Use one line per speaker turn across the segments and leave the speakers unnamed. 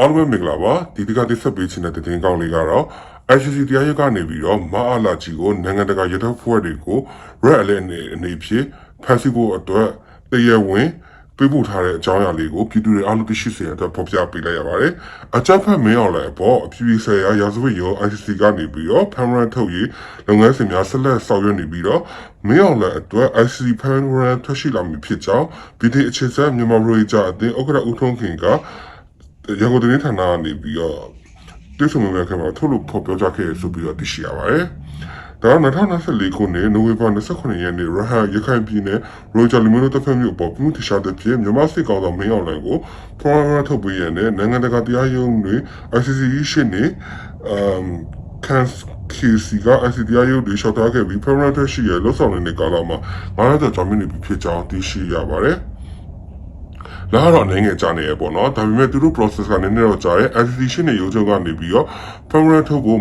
အားလုံးပဲမင်္ဂလာပါဒီဒီကတိဆက်ပေးခြင်းတဲ့တင်ကောင်းလေးကတော့ ICC တရားရုံးကနေပြီးတော့မအားလာကြီးကိုနိုင်ငံတကာရထဖွဲ့တွေကို red alert အနေအနေဖြင့်ဖမ်းဆီးဖို့အတွက်တရားဝင်ပြပို့ထားတဲ့အကြောင်းအရာလေးကိုပြည်သူတွေအားလုံးသိရှိစေရတဲ့ဖော်ပြပေးလိုက်ရပါတယ်။အကြမ်းဖက်မင်းအောင်လည်းအပေါ်အပြည်ပြည်ဆိုင်ရာရာဇဝတ်ရော ICC ကနေပြီးတော့ဖမ်းရန်ထုတ်ရေးလုပ်ငန်းစဉ်များဆက်လက်ဆောင်ရွက်နေပြီးတော့မင်းအောင်လည်းအတွက် ICC ဖမ်းရန်ထွက်ရှိလာမည်ဖြစ်ကြောင်းပြည်ထောင်အခြေဆက်မြန်မာရိုဂျာအသင်းဥက္ကဋ္ဌဦးထွန်းခင်က ရန်ကုန်တိုင်းဌာနကနေပြီးတော့တိစုံမဲ့ခင်မှာထုတ်လို့ဖော်ပြကြခဲ့ဆိုပြီးတော့သိရှိရပါတယ်။ဒါက2024ခုနှစ်နိုဝင်ဘာ29ရက်နေ့ရဟရခိုင်ပြည်နယ်ရိုဂျာလီမီနိုတဖက်မြို့ပေါ်ပြည်ထရှာတဲ့ဖြစ်မြန်မာစစ်ကောင်ဆောင်မင်းအောင်လှိုင်ကိုဖရမထုတ်ပေးရတဲ့နိုင်ငံတကာတရားရုံးတွေ ICC ရှင်းနေအမ်ကန်ခီစီက ICC တရားရုံးတွေရှောက်ထားခဲ့ပြီးဖရမတက်ရှိရလှုပ်ဆောင်နေတဲ့ကာလမှာ90ကျော်ကြာမြင့်နေပြီဖြစ်ကြောင်းသိရှိရပါတယ်။ လာတော့အနေငယ်ကြာနေရပေါ့နော်ဒါပေမဲ့သူတို့ process ကနည်းနည်းတော့ကြာရဲ့ acquisition နဲ့ရုံးချုပ်ကနေပြီးတော့ permanent ထုတ်ဖို့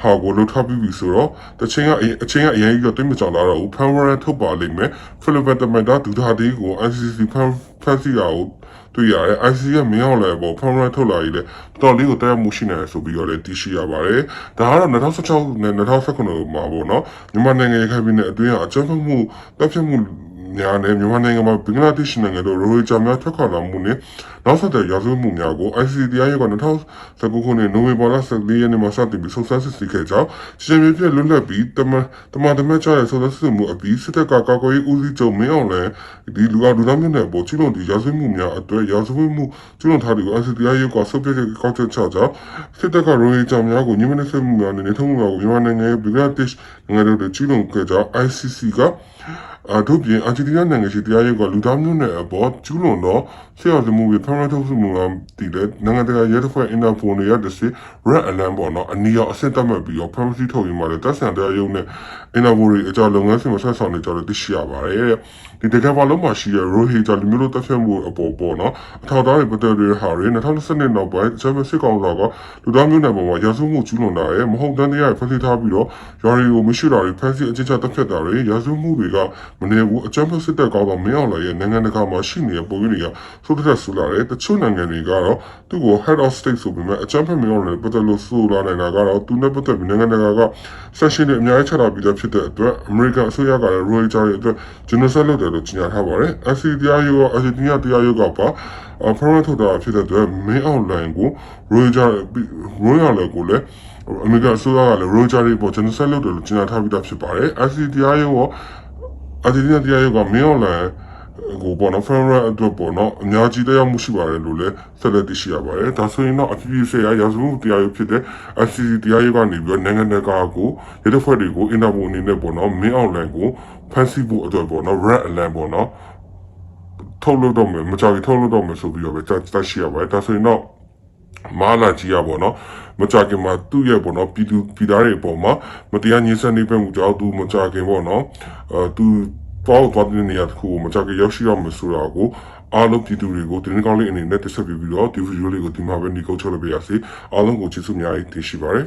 ဟာကိုလှုပ်ထားပြီးပြီဆိုတော့တချင်းကအအချင်းကအရင်ကြီးတော့တိတ်မကြောင်လာတော့ဘူး permanent ထုတ်ပါလိမ့်မယ် Philippine တမန်တာဒူတာဒီကို ICC ဖန်ဖန်စီတာကိုတွေ့ရတယ် ICC ကမင်းအောင်လည်းပေါ့ permanent ထုတ်လာရည်လေတော်လေးကိုတရားမှုရှိနေတယ်ဆိုပြီးတော့လည်းသိရှိရပါတယ်ဒါကတော့2016နဲ့2019မှာပေါ့နော်မြန်မာနိုင်ငံရခိုင်ပြည်နယ်အတွင်းကအကြမ်းဖက်မှုတပ်ဖြတ်မှု များနဲ့မြန်မာနိုင်ငံမှာဘင်္ဂလားဒေ့ရှ်နိုင်ငံတို့ရိုဟင်ဂျာများထွက်ခွာလာမှုနဲ့နောက်ဆက်တွဲရာဇဝတ်မှုများကို ICC တရားရုံးက2019ခုနှစ်နိုဝင်ဘာလ14ရက်နေ့မှာစတင်ပြီးစုံစမ်းစစ်ဆေးခဲ့ကြောင်းချင်းချင်းပြည့်လွတ်လပ်ပြီးတမတမတမချတဲ့စုံစမ်းစစ်ဆေးမှုအပြီးစစ်တပ်ကကာကွယ်ရေးဦးစီးချုပ်မင်းအောင်လည်းဒီလူအလူသားမျိုးနဲ့ပေါ်ကျူးလွန်သည့်ရာဇဝတ်မှုများအတွက်ရာဇဝတ်မှုကျူးလွန်ထားတဲ့ ICC တရားရုံးကဆုတ်ပြတဲ့ကောက်ချက်ချကြောင်းစစ်တပ်ကရိုဟင်ဂျာများကိုညှိနှိုင်းဆက်မှုများနဲ့နေထုံးမှုများကိုမြန်မာနိုင်ငံရဲ့ဘင်္ဂလားဒေ့ရှ်နိုင်ငံတို့ကျူးလွန်ခဲ့ကြောင်း ICC က အတို့ပြင်အာဂျင်တီးနားနိုင်ငံရှိတရားရုံးကလူသားမျိုးနဲ့အပေါ်ကျူးလွန်သောဆရာစမှုတွေဖမ်းရထုတ်မှုမှာတည်တဲ့နိုင်ငံတကာရဲတပ်ဖွဲ့အင်တာပိုနေရတဲ့စစ် red alarm ပေါ့နော်အနီရောအဆင့်တက်မှတ်ပြီးတော့ဖမ်းဆီးထုတ်ရင်မှလည်းတပ်ဆန်တရားရုံးနဲ့အင်တာပိုတွေအကြလုပ်ငန်းစဉ်မှာဆက်ဆောင်နေကြတယ်သိရှိရပါတယ်ဒီတကယ်ပါလုံးမှာရှိတဲ့ Rohingya လူမျိုးတို့တပ်ဖြတ်မှုအပေါ်ပေါ့နော်အထောက်အထားတွေပတ်သက်တဲ့ဟာတွေ2020နောက်ပိုင်းဂျမစစ်ကောင်ဆောင်ကလူသားမျိုးနဲ့ပေါ်မှာရာဇဝမှုကျူးလွန်တာရဲ့မဟုတ်တမ်းတရားဖမ်းဆီးထားပြီးတော့ရွာတွေကိုမရှိတာတွေဖမ်းဆီးအကျဉ်းချတပ်ဖြတ်တာတွေရာဇဝမှုတွေကမနေဘူးအကြမ်းဖက်စစ်တပ်ကောင်းတော့မင်းအောင်လည်းရဲ့နိုင်ငံတကာမှာရှိနေတဲ့ပုံရိပ်တွေကသို့တဲ့ဆူလာတယ်တချို့နိုင်ငံတွေကတော့သူ့ကို head of state ဆိုပေမဲ့အကြမ်းဖက်မင်းအောင်လည်းပတ်သက်လို့ဆူလာနေတာကတော့သူနဲ့ပတ်သက်ပြီးနိုင်ငံတကာက session တွေအများကြီးချတာပြီးသားဖြစ်တဲ့အတွက် American အစိုးရကလည်း Rohingya တွေအတွက် genocide လုပ်တယ်လို့ကြေညာထားပါတယ် SC တရားရုံးက Argentina တရားရုံးကပါအဖရမထုတ်တာဖြစ်တဲ့အတွက်မင်းအောင်လိုင်းကို Rohingya ရိုးရလည်းကိုလည်းအမေရိကန်အစိုးရကလည်း Rohingya တွေပေါ် genocide လုပ်တယ်လို့ကြေညာထားပြီးသားဖြစ်ပါတယ် SC တရားရုံးက အာဂျင်တီးနားတရားရုံးကမင်းအောင်လှိုင်ကိုပေါ့နော်ဖရန်ရအတွက်ပေါ့နော်အများကြီးတရားမှုရှိပါတယ်လို့လည်းဆက်လက်သိရှိရပါတယ်ဒါဆိုရင်တော့အပြည်ပြည်ဆိုင်ရာရာဇဝတ်တရားရုံးဖြစ်တဲ့ ICC တရားရုံးကနေပြီးတော့နိုင်ငံတကာကိုရတဲ့ဖွဲ့တွေကိုအင်တာပိုအနေနဲ့ပေါ့နော်မင်းအောင်လှိုင်ကိုဖမ်းဆီးဖို့အတွက်ပေါ့နော် red alert ပေါ့နော်ထုတ်လို့တော့မယ်မကြောက်ထုတ်လို့တော့မယ်ဆိုပြီးတော့ပဲတတ်ရှိရပါတယ်ဒါဆိုရင်တော့ မာလာကြီးရပေါ့နော်မကြခင်မှာသူ့ရဲ့ပေါ့နော်ပြည်သူပြည်သားတွေအပေါ်မှာမတရားညှဉ်းဆဲနေပဲမှုကြောင့်သူမကြခင်ပေါ့နော်အဲသူပေါ့တော့တဲ့နေရာတစ်ခုကိုမကြခင်ရောက်ရှိတော့မယ်ဆိုတာကိုအားလုံးပြည်သူတွေကိုတင်းကောင်းလေးအနေနဲ့တက်ဆက်ပြီးပြီးတော့ဒီဗီဒီယိုလေးကိုဒီမှာပဲညီကုတ်ချုပ်လုပ်ပေးရစီအားလုံးကိုကျေးဇူးအများကြီးတင်ရှိပါတယ်